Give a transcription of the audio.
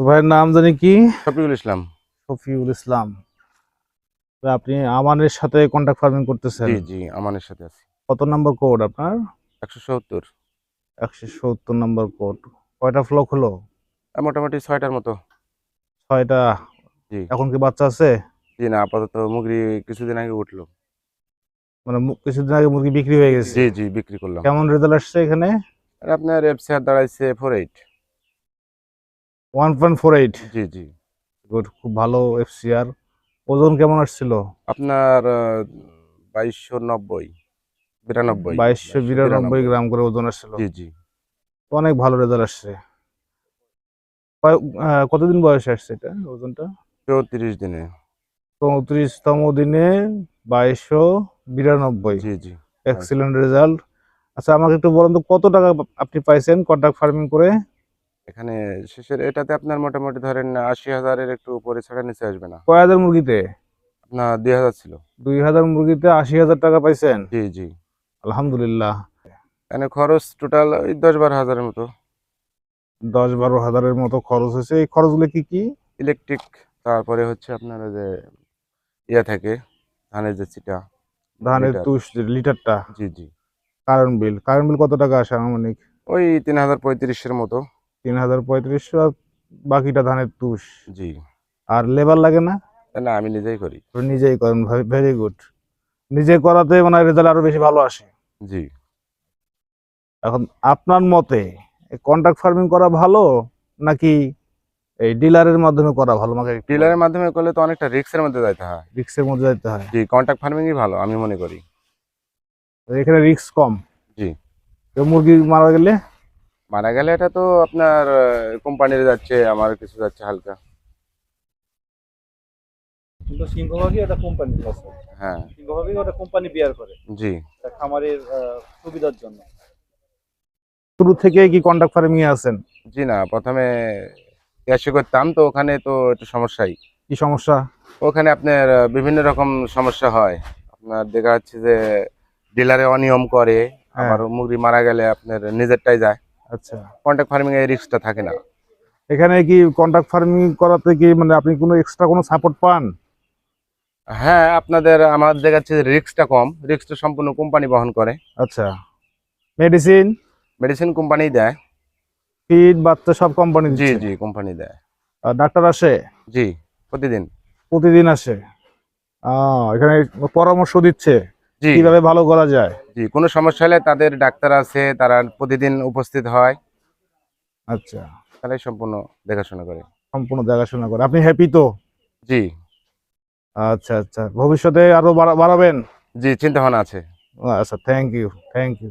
তো ভাইয়ের নাম জানি কি? শফিকুল ইসলাম। শফিউল ইসলাম। তো আপনি আমানের সাথে কন্ট্যাক্ট ফার্মিং করতেছেন? জি জি আমানের সাথে আছি। কত নম্বর কোড আপনার? একশো সত্তর। একশো সত্তর নম্বর কোড কয়টা ফ্লক হলো? মোটামুটি ছয়টার মতো। ছয়টা? জি। এখন কি বাচ্চা আছে? জি না আপাতত মুগরি কিছুদিন আগে উঠল। মানে কিছুদিন আগে মুরগি বিক্রি হয়ে গেছে? জি জি বিক্রি করলাম। কেমন রেজাল্ট আসছে এখানে? আপনার এফসিআর দাঁড়াইছে four eight one point four eight. জি জি। গুড খুব ভালো এফসিআর ওজন কেমন আসছিল? আপনার বাইশশো নব্বই বিরানব্বই বাইশশো বিরানব্বই গ্রাম করে ওজন আসছিল। জি জি। অনেক ভালো রেজাল্ট আসছে। কতদিন বয়সে আসছে এটা ওজনটা? চৌত্রিশ দিনে। চৌত্রিশতম দিনে বাইশশো বিরানব্বই। জি জি। এক্সিলেন্ট রেজাল্ট আচ্ছা আমাকে একটু বলুন তো কত টাকা আপনি পাইছেন কন্ট্রাক্ট ফার্মিং করে? এখানে শেষের এটাতে আপনার মোটামুটি ধরেন আশি হাজারের একটু উপরে ছাড়া নিচে আসবে না। কয় হাজার মুরগিতে? আপনার দুই হাজার ছিল। দুই হাজার মুরগিতে আশি হাজার টাকা পাইছেন? জি জি। আলহামদুলিল্লাহ। এখানে খরচ টোটাল ওই দশ বারো হাজারের মতো। দশ বারো হাজারের মতো খরচ হয়েছে। এই খরচগুলো কি কি? ইলেকট্রিক তারপরে হচ্ছে আপনার যে ইয়ে থাকে ধানের যে চিটা ধানের। তুষ লিটারটা? জি জি। কারেন্ট বিল কারেন্ট বিল কত টাকা আসে আনুমানিক? ওই তিন হাজার পঁয়ত্রিশের মতো। তিন হাজার পঁয়ত্রিশশো আর বাকিটা ধানের তুষ। জি। আর লেবার লাগে না? না আমি নিজেই করি। নিজেই করেন ভেরি গুড নিজে করাতে মানে রেজাল্ট আরও বেশি ভালো আসে। জি। এখন আপনার মতে কন্ট্রাক্ট ফার্মিং করা ভালো নাকি এই ডিলারের মাধ্যমে করা ভালো? আমাকে ডিলারের মাধ্যমে করলে তো অনেকটা রিক্সের মধ্যে যাইতে হয়। রিক্সের মধ্যে যেতে হয়। জি কন্ট্যাক্ট ফার্মিংই ভালো আমি মনে করি। এখানে রিক্স কম। জি। মুরগি মারা গেলে? মারা গেলে এটা তো আপনার কোম্পানির যাচ্ছে আমার কিছু যাচ্ছে হালকা। কিন্তু সিংহভাগই হ্যাঁ। সিংহভাগই ওটা কোম্পানি বিয়ার করে। জি। খামারের সুবিধার জন্য। শুরু থেকে কি কন্ট্রাক্ট ফার্মিং এ আছেন জি না প্রথমে ক্যাশে করতাম তো ওখানে তো একটু সমস্যাই। কি সমস্যা? ওখানে আপনার বিভিন্ন রকম সমস্যা হয়। আপনার দেখা যাচ্ছে যে ডিলারে অনিয়ম করে হ্যাঁ। আবার মুরগি মারা গেলে আপনার নিজেরটাই যায়। আচ্ছা। কন্ট্যাক্ট ফার্মিং এর রিস্কটা থাকে না। এখানে কি কন্ট্রাক্ট ফার্মিং করাতে কি মানে আপনি কোনো এক্সট্রা কোনো সাপোর্ট পান? হ্যাঁ আপনাদের আমার দেখা যাচ্ছে রিস্কটা কম। রিস্কটা সম্পূর্ণ কোম্পানি বহন করে। আচ্ছা। মেডিসিন মেডিসিন কোম্পানি দেয়। ফিড বাচ্চা সব কোম্পানি জি জি কোম্পানি দেয়। ডাক্তার আসে? জি প্রতিদিন। প্রতিদিন আসে? এখানে পরামর্শ দিচ্ছে। কীভাবে ভালো করা যায়? জি কোনো সমস্যা হলে তাদের ডাক্তার আছে তারা প্রতিদিন উপস্থিত হয়। আচ্ছা। তাহলে সম্পূর্ণ দেখাশোনা করে। সম্পূর্ণ দেখাশোনা করে। আপনি হ্যাপি তো? জি। আচ্ছা আচ্ছা। ভবিষ্যতে আরও বাড়া- বাড়াবেন? জি চিন্তা ভাবনা আছে। আচ্ছা থ্যাংক ইউ থ্যাংক ইউ